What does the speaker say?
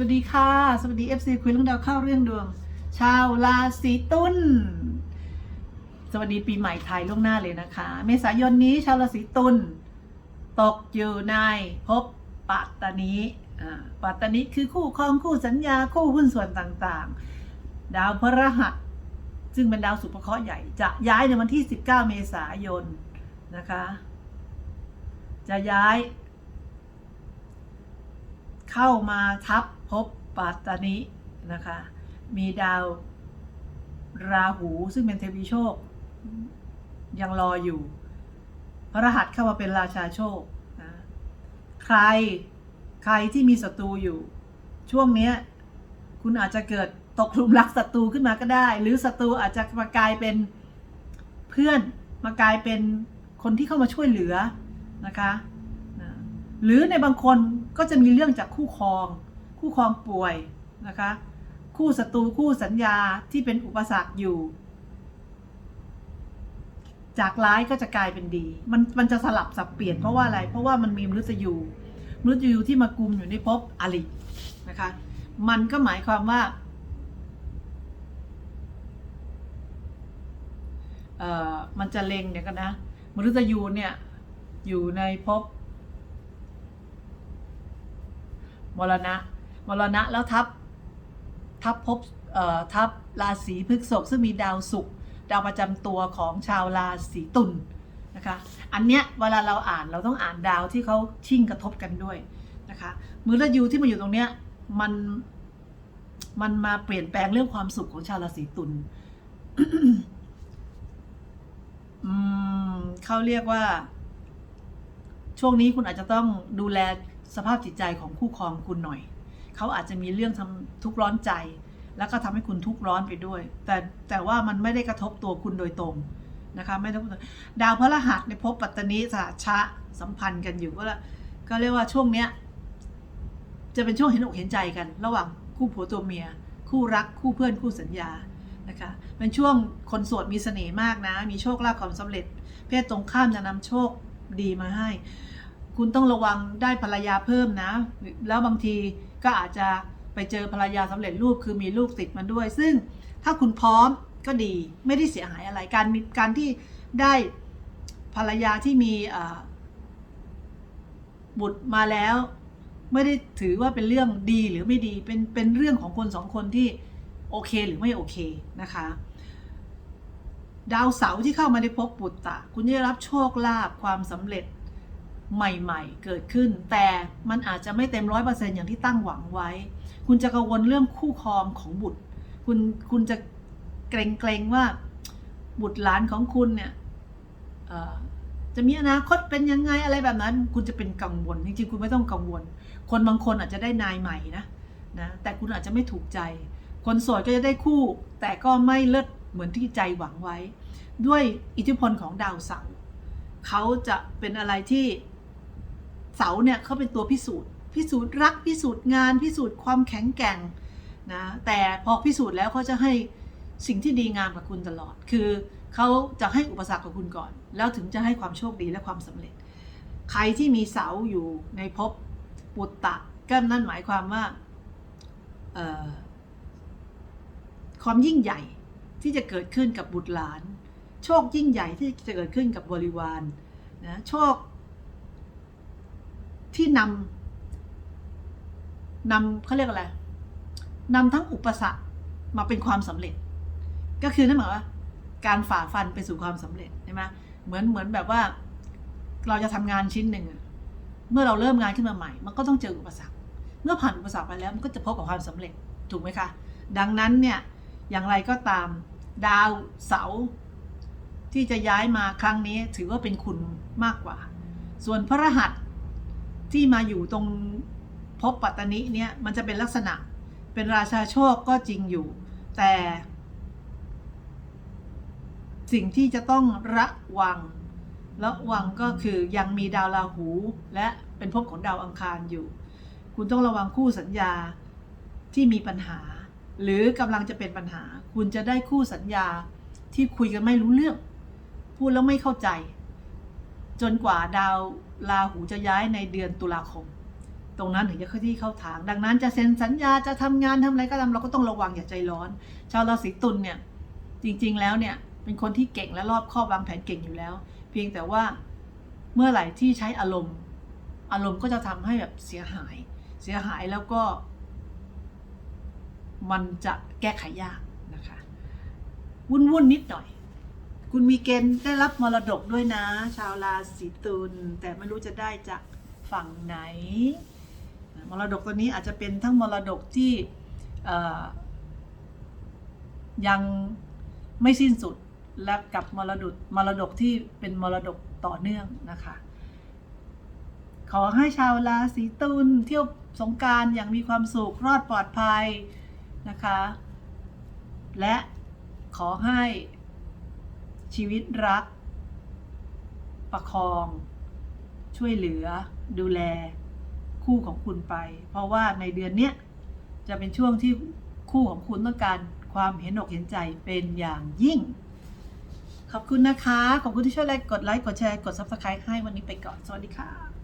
วัสดีค่ะ สวัสดี FC คุยเรื่องดาวเข้าเรื่องดวง ชาวราศีตุลสวัสดีปีใหม่ไทยล่วงหน้าเลยนะคะ เมษายนนี้ชาวราศีตุลตกอยู่ในภพปัตตานีอ่าปัตตานีคือคู่ครองคู่สัญญาคู่หุ้นส่วนต่างๆ ดาวพฤหัสซึ่งเป็นดาวสุภเคราะห์ใหญ่จะย้ายในวันที่ 19 เมษายนนะคะ จะย้าย เข้ามาทับ ภพปัตตานีนะคะ มีดาวราหูซึ่งเป็นเทวีโชค ยังรออยู่ พระรหัสเข้ามาเป็นราชาโชคนะใครใครที่มีศัตรูอยู่ ช่วงเนี้ยคุณอาจจะเกิดตกหลุมรักศัตรูขึ้นมาก็ได้ หรือศัตรูอาจจะมากลายเป็นเพื่อนมากลายเป็นคนที่เข้ามาช่วยเหลือนะคะ หรือในบางคนก็จะมีเรื่องจากคู่ครอง คู่ครองป่วยนะคะ คู่ศัตรูคู่สัญญาที่เป็นอุปสรรคอยู่ จากร้ายก็จะกลายเป็นดี มันมันจะสลับสับเปลี่ยนเพราะว่าอะไร เพราะว่ามันมีมนุษย์ยูมนุษย์ยูที่มากุมอยู่ในภพอรินะคะ มันก็หมายความว่าเอ่อมันจะเล็งเนี่ยกันนะมนุษย์ยูเนี่ยอยู่ในภพมรณะ มรณะแล้วทับทับภพทับราศีพฤษภซึ่งมีดาวศุกร์ดาวประจำตัวของชาวราศีตุลนะคะ อันเนี้ยเวลาเราอ่านเราต้องอ่านดาวที่เขาชิ่งกระทบกันด้วยนะคะมือละยูที่มาอยู่ตรงเนี้ยมันมันมาเปลี่ยนแปลงเรื่องความสุขของชาวราศีตุลอืมเขาเรียกว่า ช่วงนี้คุณอาจจะต้องดูแลสภาพจิตใจของคู่ครองคุณหน่อย เขาอาจจะมีเรื่องทำทุกร้อนใจ แล้วก็ทำให้คุณทุกร้อนไปด้วย แต่แต่ว่ามันไม่ได้กระทบตัวคุณโดยตรงนะคะไม่ต้องดาวพระรหัสในภพปัตตานีสหชะสัมพันธ์กันอยู่ก็ล้วก็เรียกว่าช่วงเนี้ยจะเป็นช่วงเห็นอกเห็นใจกัน ระหว่างคู่ผัวตัวเมีย คู่รักคู่เพื่อนคู่สัญญานะคะเป็นช่วงคนโสดมีเสน่ห์มากนะ มีโชคลาภความสำเร็จ เพศตรงข้ามจะนำโชคดีมาให้ คุณต้องระวังได้ภรรยาเพิ่มนะ แล้วบางที ก็อาจจะไปเจอภรรยาสำเร็จรูปคือมีลูกติดมาด้วย ซึ่งถ้าคุณพร้อมก็ดีไม่ได้เสียหายอะไรการมีการที่ได้ภรรยาที่มีบุตรมาแล้ว ไม่ได้ถือว่าเป็นเรื่องดีหรือไม่ดีเป็นเป็นเรื่องของคนสองคนที่โอเคหรือไม่โอเคนะคะดาวเสาร์ที่เข้ามาในภพปุตตะ คุณจะได้รับโชคลาภความสำเร็จ ใหม่ๆ เกิดขึ้น แต่มันอาจจะไม่เต็มร้อยเปอร์เซ็นอย่างที่ตั้งหวังไว้ คุณจะกังวลเรื่องคู่ครองของบุตร คุณคุณจะเกรงเกรงๆว่าบุตรหลานของคุณเนี่ยจะมีอนาคตเป็นยังไงอะไรแบบนั้น คุณจะเป็นกังวลจริงๆคุณไม่ต้องกังวล คนบางคนอาจจะได้นายใหม่นะนะแต่คุณอาจจะไม่ถูกใจ คนโสดก็จะได้คู่ แต่ก็ไม่เลิศเหมือนที่ใจหวังไว้ ด้วยอิทธิพลของดาวเสาร์เขาจะเป็นอะไรที่ เสาเนี่ยเขาเป็นตัวพิสูจน์พิสูจน์รักพิสูจน์งานพิสูจน์ความแข็งแกร่งนะแต่พอพิสูจน์แล้วเขาจะให้สิ่งที่ดีงามกับคุณตลอด คือเขาจะให้อุปสรรคกับคุณก่อน แล้วถึงจะให้ความโชคดีและความสำเร็จ ใครที่มีเสาอยู่ในภพปุตตะก็นั่นหมายความว่าความยิ่งใหญ่ที่จะเกิดขึ้นกับบุตรหลาน โชคยิ่งใหญ่ที่จะเกิดขึ้นกับบริวารนะโชค ที่นำนำเขาเรียกอะไรนำทั้งอุปสรรคมาเป็นความสำเร็จ ก็คือนั่นหมายว่า การฝ่าฟันไปสู่ความสำเร็จใช่ไหมเหมือนเหมือนแบบว่า เราจะทำงานชิ้นหนึ่งเมื่อเราเริ่มงานขึ้นมาใหม่ มันก็ต้องเจออุปสรรค เมื่อผ่านอุปสรรคไปแล้วมันก็จะพบกับความสำเร็จถูกไหมคะ ดังนั้นเนี่ยอย่างไรก็ตามดาวเสาที่จะย้ายมาครั้งนี้ถือว่าเป็นคุณมากกว่า ส่วนพระรหัส ที่มาอยู่ตรงภพปัตตานิเนี่ยมันจะเป็นลักษณะเป็นราชาโชคก็จริงอยู่ แต่ สิ่งที่จะต้องระวังระวังก็คือยังมีดาวราหู และเป็นภพของดาวอังคารอยู่ คุณต้องระวังคู่สัญญาที่มีปัญหา หรือกำลังจะเป็นปัญหา คุณจะได้คู่สัญญาที่คุยกันไม่รู้เรื่อง พูดแล้วไม่เข้าใจ จนกว่าดาวราหูจะย้ายในเดือนตุลาคม ตรงนั้นถึงจะเข้าที่เข้าทาง ดังนั้นจะเซ็นสัญญาจะทำงานทำอะไรก็ตามเราก็ต้องระวังอย่าใจร้อน ชาวราศีตุลเนี่ยจริงๆแล้วเนี่ยเป็นคนที่เก่งและรอบคอบวางแผนเก่งอยู่แล้ว เพียงแต่ว่าเมื่อไหร่ที่ใช้อารมณ์ อารมณ์ก็จะทำให้แบบเสียหาย เสียหายแล้วก็ มันจะแก้ไขยากนะคะ วุ่นวุ่นๆนิดหน่อย คุณมีเกณฑ์ได้รับมรดกด้วยนะ ชาวราศีตุลแต่ไม่รู้จะได้จากฝั่งไหน มรดกตัวนี้อาจจะเป็นทั้งมรดกที่ยังไม่สิ้นสุดและกับมรดกมรดกที่เป็นมรดกต่อเนื่องนะคะ ขอให้ชาวราศีตุลเที่ยวสงการอย่างมีความสุขรอดปลอดภัยนะคะ และขอให้ ชีวิตรัก ประคอง ช่วยเหลือ ดูแล คู่ของคุณไป เพราะว่าในเดือนเนี้ยจะเป็นช่วงที่คู่ของคุณต้องการความเห็นอกเห็นใจเป็นอย่างยิ่ง ขอบคุณนะคะ ขอบคุณที่ช่วยไลค์กดไลค์กดแชร์กด subscribe ให้วันนี้ไปก่อน สวัสดีค่ะ